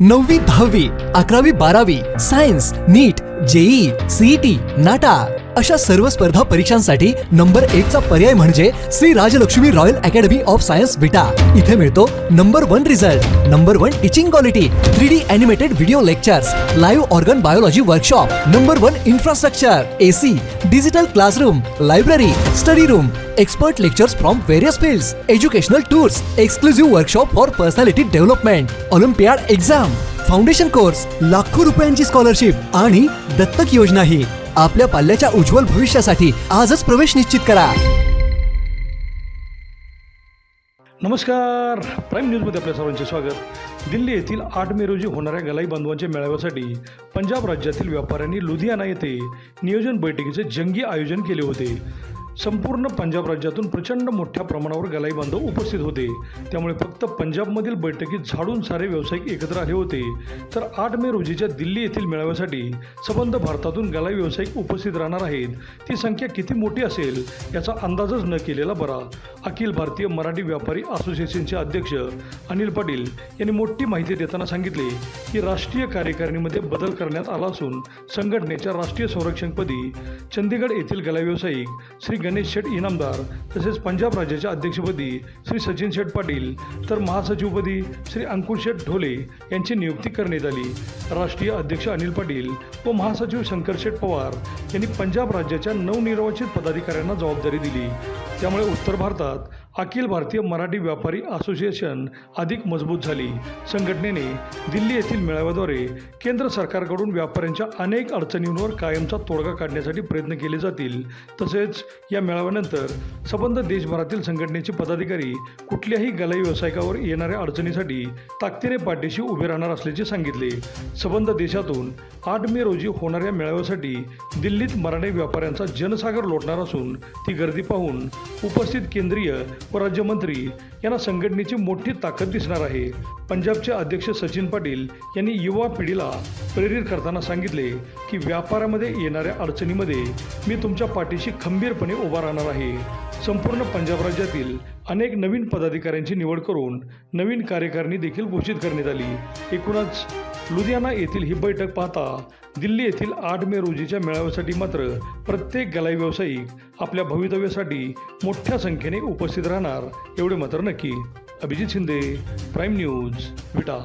नववी दहावी अकरावी बारावी science NEET JEE CET NATA अशा सर्व स्पर्धा परीक्षांसाठी नंबर एक चा पर्याय म्हणजे Shri Rajlakshmi royal academy of science Vita. इथे मिळतो number one result number one teaching quality three D animated video lectures live organ biology workshop number one infrastructure AC digital classroom library study room expert lectures from various fields educational tours exclusive workshop for personality development olympiad exam foundation course लाखो रुपयांची scholarship आणि दत्तक योजना ही आपल्या पाल्याच्या उज्ज्वल भविष्यासाठी आजच प्रवेश निश्चित करा. नमस्कार. प्राईम न्यूजमध्ये आपल्या सर्वांचे स्वागत. दिल्ली येथील आठ मे रोजी होणाऱ्या गलाई बांधवांच्या मेळाव्यासाठी पंजाब राज्यातील व्यापाऱ्यांनी लुधियाना येथे नियोजन बैठकीचे जंगी आयोजन केले होते. संपूर्ण पंजाब राज्यातून प्रचंड मोठ्या प्रमाणावर गलाई बांधव उपस्थित होते. त्यामुळे फक्त पंजाबमधील बैठकीत झाडून सारे व्यावसायिक एकत्र आले होते. तर आठ मे रोजीच्या दिल्ली येथील मेळाव्यासाठी सबंध भारतातून गलाई व्यावसायिक उपस्थित राहणार आहेत. ती संख्या किती मोठी असेल याचा अंदाजच न केलेला बरा. अखिल भारतीय मराठी व्यापारी असोसिएशनचे अध्यक्ष अनिल पाटील यांनी मोठी माहिती देताना सांगितले की राष्ट्रीय कार्यकारिणीमध्ये बदल करण्यात आला असून संघटनेच्या राष्ट्रीय संरक्षणपदी चंदीगड येथील गला व्यावसायिक श्री गणेश शेठ इनामदार तसेच पंजाब राज्याच्या अध्यक्षपदी श्री सचिन शेठ पाटील तर महासचिवपदी श्री अंकुश शेठ ढोले यांची नियुक्ती करण्यात आली. राष्ट्रीय अध्यक्ष अनिल पाटील व महासचिव शंकर शेठ पवार यांनी पंजाब राज्याच्या नवनिर्वाचित पदाधिकाऱ्यांना जबाबदारी दिली. त्यामुळे उत्तर भारतात अखिल भारतीय मराठी व्यापारी असोसिएशन अधिक मजबूत झाली. संघटनेने दिल्ली येथील मेळाव्याद्वारे केंद्र सरकारकडून व्यापाऱ्यांच्या अनेक अडचणींवर कायमचा तोडगा काढण्यासाठी प्रयत्न केले जातील. तसेच या मेळाव्यानंतर सबंध देशभरातील संघटनेचे पदाधिकारी कुठल्याही गलाई व्यावसायिकावर येणाऱ्या अडचणीसाठी ताकदीने पाठीशी उभे राहणार असल्याचे सांगितले. सबंध देशातून आठ मे रोजी होणाऱ्या मेळाव्यासाठी दिल्लीत मराठी व्यापाऱ्यांचा जनसागर लोटणार असून ती गर्दी पाहून उपस्थित केंद्रीय व राज्यमंत्री यांना संघटनेची मोठी ताकद दिसणार आहे. पंजाबचे अध्यक्ष सचिन पाटील यांनी युवा पिढीला प्रेरित करताना सांगितले की व्यापारामध्ये येणाऱ्या अडचणीमध्ये मी तुमच्या पाठीशी खंबीरपणे उभा राहणार आहे. संपूर्ण पंजाब राज्यातील अनेक नवीन पदाधिकाऱ्यांची निवड करून नवीन कार्यकारिणी देखील घोषित करण्यात आली. एकूणच लुधियाना येथील ही बैठक पाहता दिल्ली येथील आठ मे रोजीच्या मेळाव्यासाठी मात्र प्रत्येक गलाई व्यावसायिक आपल्या भवितव्यासाठी मोठ्या संख्येने उपस्थित राहणार एवढे मात्र नक्की. Abhijit Shinde prime news Vita.